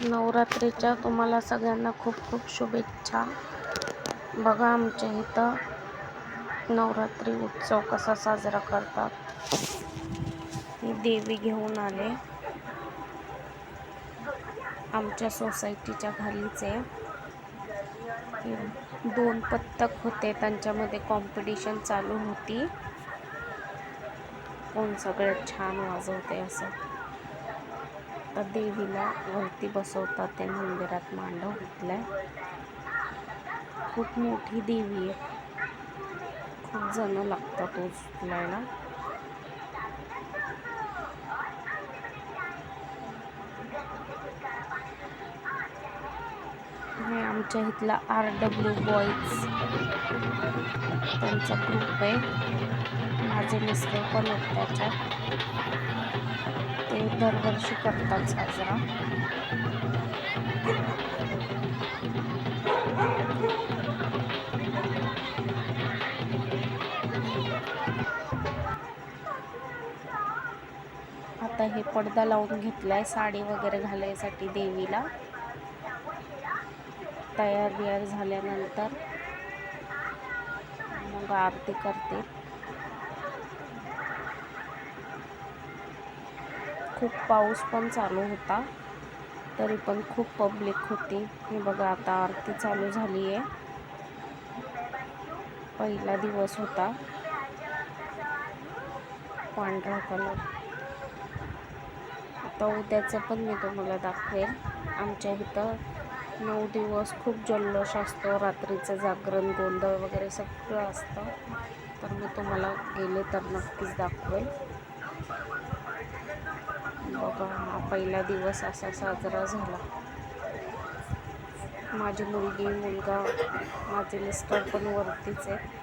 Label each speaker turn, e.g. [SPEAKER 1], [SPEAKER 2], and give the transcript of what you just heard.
[SPEAKER 1] नवरात्रीच्या तुम्हाला सगळ्यांना खूप खूप शुभेच्छा. बघा आमच्या इथं नवरात्री उत्सव कसा साजरा करतात. ही देवी घेऊन आले. आमच्या सोसायटीच्या खालीच आहे दोन पत्तक होते. त्यांच्यामध्ये कॉम्पिटिशन चालू होती. कोण सगळ्यात छान वाजवते असं. तर देवीला वरती बसवतात त्या मंदिरात मांडव घातलाय. खूप मोठी देवी आहे. खूप जण लागतात उचलायला. हे आमच्या इथला आर डब्ल्यू बॉईज त्यांचा ग्रुप आहे. माझे मिस्टर पण आहेत त्याच्यात. ते दरवर्षी करतात साजरा. आता हे पडदा लावून घेतलाय साडी वगैरे घालायसाठी देवीला. तयार बियार झाल्यानंतर मग आरती करते. खूप पाऊस पण चालू होता. तरी पण खूप पब्लिक होती. हे बघा आता आरती चालू झाली आहे पहिला दिवस होता. पांढरा कलर आता उद्याचं पण मी तुम्हाला दाखवेल. आमच्या इथं नऊ दिवस खूप जल्लोष असतो. रात्रीचं जागरण गोंधळ वगैरे सगळं असतं. तर मी तुम्हाला गेले तर नक्कीच दाखवेल. पहिला दिवस असा साजरा झाला. माझी मुलगी मुलगा माझे मिस्टर पण वरतीच आहे